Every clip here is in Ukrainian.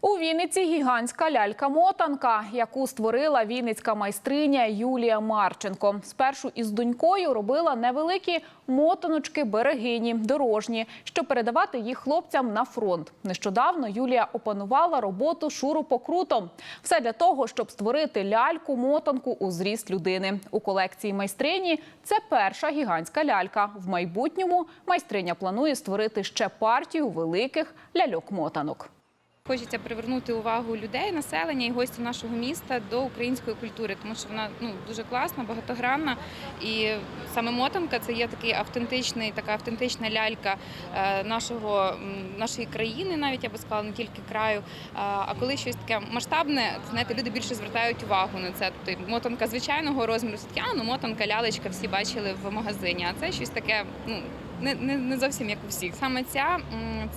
У Вінниці гігантська лялька-мотанка, яку створила вінницька майстриня Юлія Марченко. Спершу із донькою робила невеликі мотаночки берегині, дорожні, щоб передавати їх хлопцям на фронт. Нещодавно Юлія опанувала роботу шурупокрутом. Все для того, щоб створити ляльку-мотанку у зріст людини. У колекції майстрині це перша гігантська лялька. В майбутньому майстриня планує створити ще партію великих ляльок-мотанок. Хочеться привернути увагу людей, населення і гостів нашого міста до української культури, тому що вона ну дуже класна, багатогранна. І саме мотанка це є такий автентичний, така автентична лялька е, нашого нашої країни, навіть я би сказала, не тільки краю. А, коли щось таке масштабне, знаєте, люди більше звертають увагу на це. Тобто мотанка звичайного розміру ну мотанка, лялечка, всі бачили в магазині. А це щось таке, ну не, не, не зовсім як у всіх. Саме ця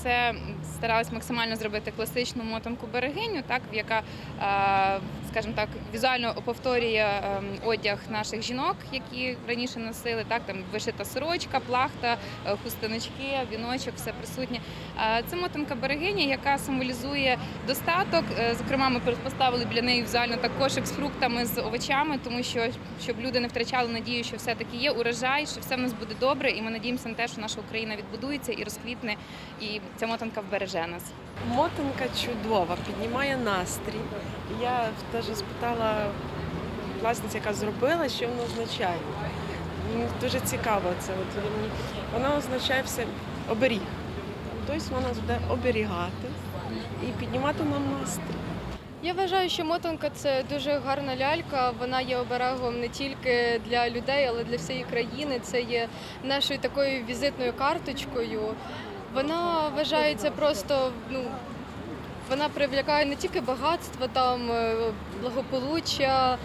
це старалась максимально зробити класичну мотанку берегиню, так яка, е, скажімо так, візуально повторює е, одяг наших жінок, які раніше носили. Так там вишита сорочка, плахта, е, хустиночки, віночок, все присутнє. Це мотанка берегиня, яка символізує достаток. Е, Зокрема, ми поставили біля неї візуально так кошик з фруктами, з овочами, тому що щоб люди не втрачали надію, що все таки є урожай, що все в нас буде добре, і ми надіємося на те, що наша Україна відбудується і розквітне, і ця мотанка вбереже нас. Мотанка чудова, піднімає настрій. Я теж спитала власниця, яка зробила, що воно означає. Мені дуже цікаво це. От Вона означає все оберіг. Тобто вона буде оберігати і піднімати нам настрій. Я вважаю, що мотанка це дуже гарна лялька. Вона є оберегом не тільки для людей, але для всієї країни. Це є нашою такою візитною карточкою. Вона вважається просто ну. Вона привлякає не тільки багатство, там е, благополуччя,